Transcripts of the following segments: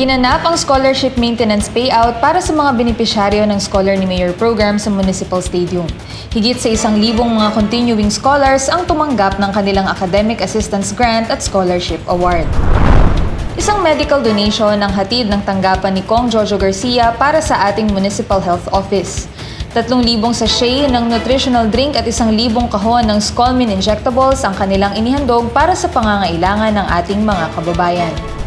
Ginanap ang scholarship maintenance payout para sa mga benepisyaryo ng Scholar ni Mayor program sa Municipal Stadium. Higit sa isang libong mga continuing scholars ang tumanggap ng kanilang academic assistance grant at scholarship award. Isang medical donation ang hatid ng tanggapan ni Kong Jojo Garcia para sa ating Municipal Health Office. Tatlong libong sachet ng nutritional drink at isang libong kahon ng Scolmin injectables ang kanilang inihandog para sa pangangailangan ng ating mga kababayan.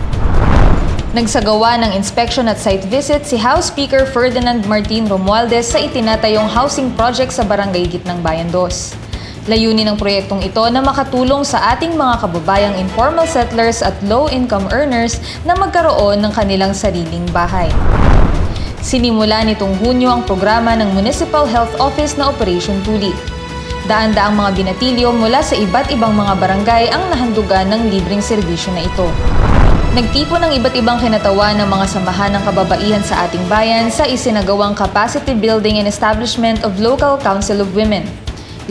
Nagsagawa ng inspection at site visit si House Speaker Ferdinand Martin Romualdez sa itinatayong housing project sa Barangay Gitnang Bayan 2. Layunin ng proyektong ito na makatulong sa ating mga kababayang informal settlers at low-income earners na magkaroon ng kanilang sariling bahay. Sinimula nitong Hunyo ang programa ng Municipal Health Office na Operation Tuli. Daan-daang mga binatilyo mula sa iba't ibang mga barangay ang nahandugan ng libreng serbisyo na ito. Nagtipon ng iba't ibang kinatawa ng mga samahan ng kababaihan sa ating bayan sa isinagawang capacity building and establishment of Local Council of Women.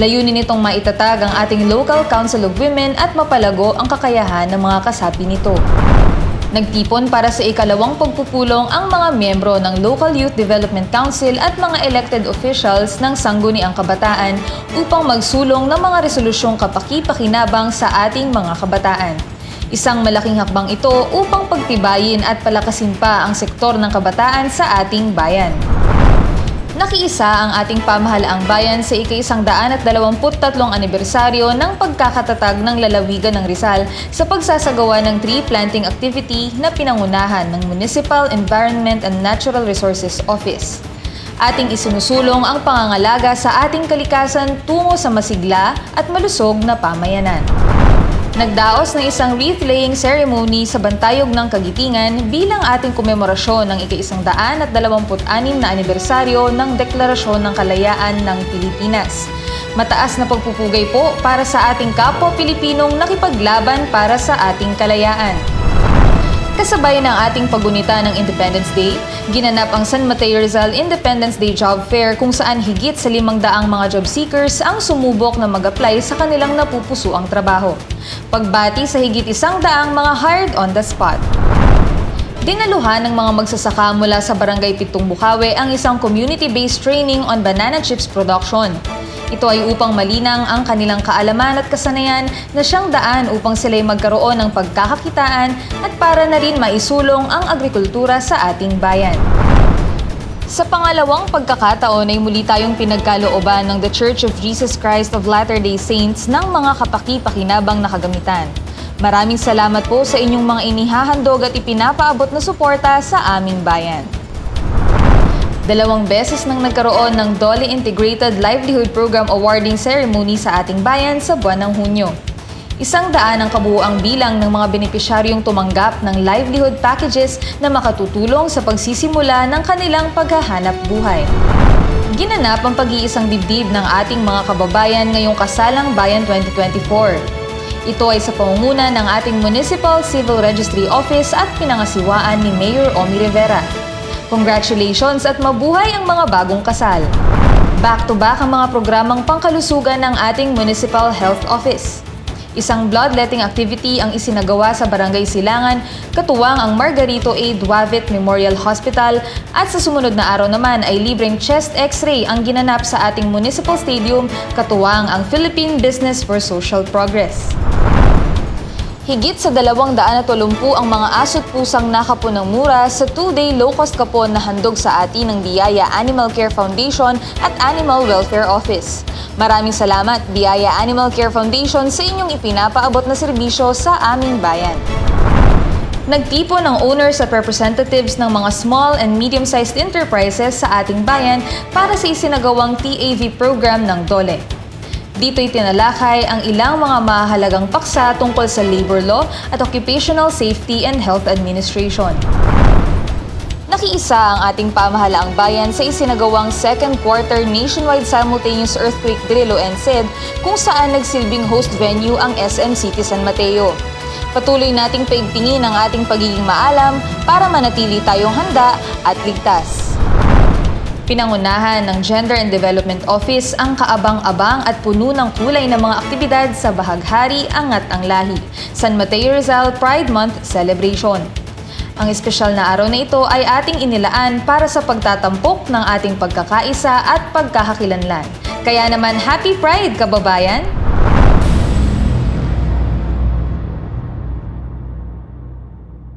Layunin nitong maitatag ang ating Local Council of Women at mapalago ang kakayahan ng mga kasapi nito. Nagtipon para sa ikalawang pagpupulong ang mga miyembro ng Local Youth Development Council at mga elected officials ng Sangguniang Kabataan upang magsulong ng mga resolusyong kapaki-pakinabang sa ating mga kabataan. Isang malaking hakbang ito upang pagtibayin at palakasin pa ang sektor ng kabataan sa ating bayan. Nakiisa ang ating pamahalaang bayan sa ika-isang daan at dalawamput tatlong anibersaryo ng pagkakatatag ng lalawigan ng Rizal sa pagsasagawa ng tree planting activity na pinangunahan ng Municipal Environment and Natural Resources Office. Ating isinusulong ang pangangalaga sa ating kalikasan tungo sa masigla at malusog na pamayanan. Nagdaos ng isang wreath-laying ceremony sa Bantayog ng Kagitingan bilang ating komemorasyon ng ika-isang daan at dalawamput-anim na anibersaryo ng Deklarasyon ng Kalayaan ng Pilipinas. Mataas na pagpupugay po para sa ating kapwa Pilipinong nakipaglaban para sa ating kalayaan. Kasabay ng ating pagunita ng Independence Day, ginanap ang San Mateo Rizal Independence Day Job Fair kung saan higit sa limang daang mga job seekers ang sumubok na mag-apply sa kanilang napupuso ang trabaho. Pagbati sa higit isang daang mga hired on the spot. Dinaluhan ng mga magsasaka mula sa Barangay Pitong Bukawe ang isang community-based training on banana chips production. Ito ay upang malinang ang kanilang kaalaman at kasanayan na siyang daan upang sila'y magkaroon ng pagkakakitaan at para na rin maisulong ang agrikultura sa ating bayan. Sa pangalawang pagkakataon ay muli tayong pinagkalooban ng The Church of Jesus Christ of Latter-day Saints ng mga kapaki-pakinabang na kagamitan. Maraming salamat po sa inyong mga inihahandog at ipinapaabot na suporta sa aming bayan. Dalawang beses nang nagkaroon ng Dolly Integrated Livelihood Program Awarding Ceremony sa ating bayan sa buwan ng Hunyo. Isang daan ang kabuuang bilang ng mga benepisyaryong tumanggap ng livelihood packages na makatutulong sa pagsisimula ng kanilang paghahanap buhay. Ginanap ang pag-iisang dibdib ng ating mga kababayan ngayong Kasalang Bayan 2024. Ito ay sa pamumuna ng ating Municipal Civil Registry Office at pinangasiwaan ni Mayor Omi Rivera. Congratulations at mabuhay ang mga bagong kasal. Back-to-back ang mga programang pangkalusugan ng ating Municipal Health Office. Isang bloodletting activity ang isinagawa sa Barangay Silangan, katuwang ang Margarito A. Duavit Memorial Hospital at sa sumunod na araw naman ay libreng chest x-ray ang ginanap sa ating Municipal Stadium, katuwang ang Philippine Business for Social Progress. Higit sa 280 ang mga aso't pusang nakapon ng mura sa 2-day low-cost kapon na handog sa atin ng Biyaya Animal Care Foundation at Animal Welfare Office. Maraming salamat, Biyaya Animal Care Foundation, sa inyong ipinapaabot na serbisyo sa aming bayan. Nagtipon ng owners at representatives ng mga small and medium-sized enterprises sa ating bayan para sa isinagawang TAV program ng DOLE. Dito'y tinalakay ang ilang mga mahalagang paksa tungkol sa labor law at occupational safety and health administration. Nakiisa ang ating pamahalaang bayan sa isinagawang second quarter nationwide simultaneous earthquake drill o NSED kung saan nagsilbing host venue ang SM City San Mateo. Patuloy nating paigtingin ang ating pagiging maalam para manatili tayong handa at ligtas. Pinangunahan ng Gender and Development Office ang kaabang-abang at puno ng kulay na mga aktibidad sa Bahaghari Angat ang Lahi, San Mateo Rizal Pride Month Celebration. Ang espesyal na araw na ito ay ating inilaan para sa pagtatampok ng ating pagkakaisa at pagkakakilanlan. Kaya naman, Happy Pride, kababayan!